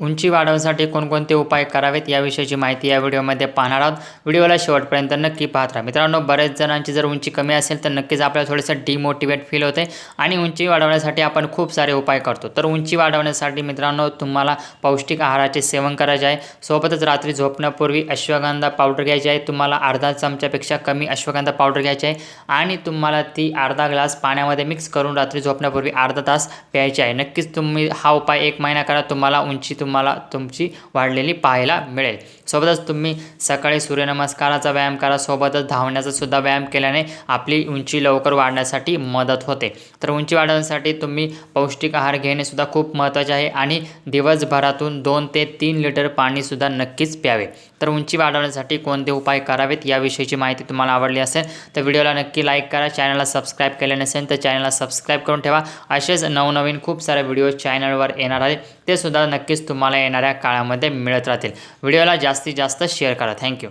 उंची वाढवण्यासाठी कोणकोणते उपाय करावेत याविषयीची माहिती या व्हिडिओमध्ये पाहणार आहोत. व्हिडिओला शेवटपर्यंत नक्की पाहत राहा. मित्रांनो बरेच जणांची जर उंची कमी असेल तर नक्कीच आपल्याला थोडंसं डिमोटिवेट फील होते आणि उंची वाढवण्यासाठी आपण खूप सारे उपाय करतो. तर उंची वाढवण्यासाठी मित्रांनो तुम्हाला पौष्टिक आहाराचे सेवन करायचे आहे. सोबतच रात्री झोपण्यापूर्वी अश्वगंधा पावडर घ्यायची आहे. तुम्हाला अर्धा चमच्यापेक्षा कमी अश्वगंधा पावडर घ्यायची आहे आणि तुम्हाला ती अर्धा ग्लास पाण्यामध्ये मिक्स करून रात्री झोपण्यापूर्वी अर्धा तास प्यायची आहे. नक्कीच तुम्ही हा उपाय एक महिना करा. तुम्हाला उंची तुम्हाला तुमची वाढलेली पाहायला मिळेल. सोबतच तुम्ही सकाळी सूर्यनमस्काराचा व्यायाम करा. सोबतच धावण्याचा सुद्धा व्यायाम केल्याने आपली उंची लवकर वाढण्यासाठी मदत होते. तर उंची वाढवण्यासाठी तुम्ही पौष्टिक आहार घेणे सुद्धा खूप महत्त्वाचे आहे आणि दिवसभरातून दोन ते तीन लिटर पाणीसुद्धा नक्कीच प्यावे. तर उंची वाढवण्यासाठी कोणते उपाय करावेत याविषयीची माहिती तुम्हाला आवडली असेल तर व्हिडिओला नक्की लाईक करा. चॅनलला सबस्क्राईब केले नसेल तर चॅनलला सबस्क्राईब करून ठेवा. असेच नवनवीन खूप सारे व्हिडिओ चॅनलवर येणार आहे ते सुद्धा नक्कीच तुम्हाला येणाऱ्या काळामध्ये मिळत राहतील. व्हिडिओला जास्तीत जास्त शेअर करा. थँक्यू